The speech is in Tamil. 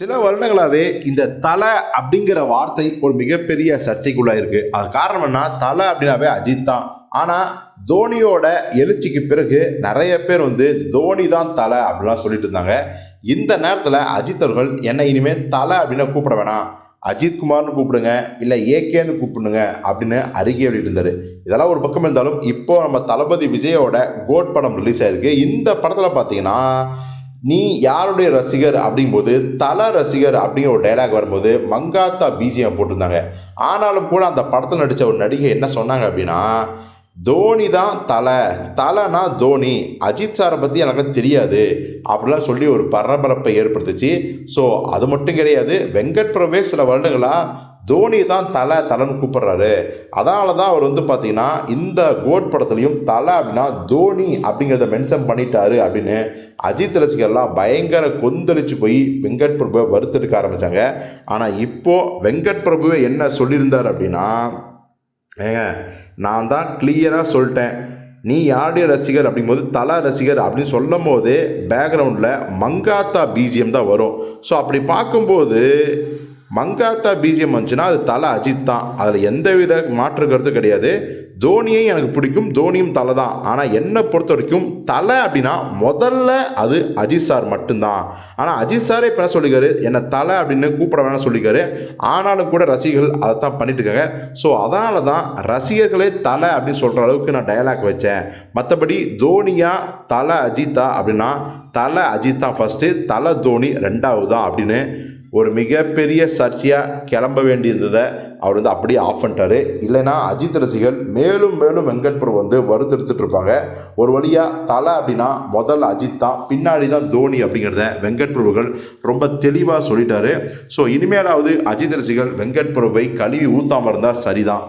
சில வருடங்களாகவே இந்த தலை அப்படிங்கிற வார்த்தை ஒரு மிகப்பெரிய சர்ச்சைக்குள்ளே இருக்குது அது காரணம் தலை அப்படின்னாவே அஜித் தான். ஆனால் தோனியோட எழுச்சிக்கு பிறகு நிறைய பேர் வந்து தோனி தான் தலை அப்படிலாம் சொல்லிட்டு இருந்தாங்க. இந்த நேரத்தில் அஜித் அவர்கள் என்னை இனிமேல் தலை அப்படின்னு கூப்பிட வேணாம். அஜித் குமார்னு கூப்பிடுங்க இல்லை ஏகேன்னு கூப்பிடுங்க அப்படின்னு அறிக்கை வெளியிட்டு இருந்தார். இதெல்லாம் ஒரு பக்கம் இருந்தாலும் இப்போ நம்ம தளபதி விஜயோட கோட் படம் ரிலீஸ் ஆயிருக்கு. இந்த படத்தில் பார்த்தீங்கன்னா நீ யாருடைய ரசிகர் அப்படிங்கும்போது தல ரசிகர் அப்படிங்கிற ஒரு டைலாக் வரும்போது மங்காத்தா பிஜிஎம் போட்டிருந்தாங்க. ஆனாலும் கூட அந்த படத்தில் நடித்த ஒரு நடிகை என்ன சொன்னாங்க அப்படின்னா தோனி தான் தலை. தலைனா தோனி. அஜித் சாரை பற்றி எனக்கு தெரியாது. அப்படிலாம் சொல்லி ஒரு பரபரப்பை ஏற்படுத்துச்சு. ஸோ அது மட்டும் கிடையாது. வெங்கட் பிரபே சில வருடங்களாக தோனி தான் தலை தலைன்னு கூப்பிட்றாரு. அதனால தான் அவர் வந்து பார்த்தீங்கன்னா இந்த கோட் படத்துலையும் தலை அப்படின்னா தோனி அப்படிங்கிறத மென்ஷன் பண்ணிட்டாரு அப்படின்னு அஜித் ரசிகர்லாம் பயங்கர கொந்தளிச்சு போய் வெங்கட் பிரபுவை வருத்தெடுக்க ஆரம்பித்தாங்க ஆனால் இப்போது வெங்கட் பிரபுவை என்ன சொல்லியிருந்தார் அப்படின்னா ஏங்க நான் தான் கிளியராக சொல்லிட்டேன். நீ யாருடைய ரசிகர் அப்படிங்கும்போது தலா ரசிகர் அப்படின்னு சொல்லும் போது பேக்ரவுண்டில் மங்காத்தா பிஜிஎம் தான் வரும். ஸோ அப்படி பார்க்கும்போது மங்காத்தா பிஜிஎம் வந்துச்சுன்னா அது தலை அஜித் தான். அதில் எந்தவித மாற்று கருத்தும் கிடையாது. தோனியும் எனக்கு பிடிக்கும். தோனியும் தலை தான். ஆனால் என்னை பொறுத்த வரைக்கும் தலை அப்படின்னா முதல்ல அது அஜித் சார் மட்டும்தான். ஆனால் அஜித் சாரே இப்போ என்ன சொல்லிக்காரு என்னை தலை அப்படின்னு கூப்பிட வேணாம் சொல்லிக்காரு ஆனாலும் கூட ரசிகர்கள் அதை தான் பண்ணிட்டு இருக்காங்க ஸோ அதனால தான் ரசிகர்களே தலை அப்படின்னு சொல்கிற அளவுக்கு நான் டயலாக் வச்சேன். மற்றபடி தோனியா தலை அஜித்தா அப்படின்னா தலை அஜித் தான் ஃபஸ்ட்டு தலை தோனி ரெண்டாவது தான் அப்படின்னு ஒரு மிகப்பெரிய சர்ச்சையாக கிளம்ப வேண்டியிருந்ததை அவர் வந்து அப்படியே ஆஃப் பண்ணிட்டாரு. இல்லைன்னா அஜித் ரசிகர் மேலும் மேலும் வெங்கட் பிரபு வந்து வறுத்தெடுத்துட்டு இருப்பாங்க. ஒரு வழியாக தலை அப்படின்னா முதல்ல அஜித் தான் பின்னாடி தான் தோனி அப்படிங்கிறத வெங்கட் பிரபுகள் ரொம்ப தெளிவாக சொல்லிட்டாரு. ஸோ இனிமேலாவது அஜித் ரசிகர் வெங்கட் பிரபுவை கழுவி ஊத்தாமல் இருந்தால் சரிதான்.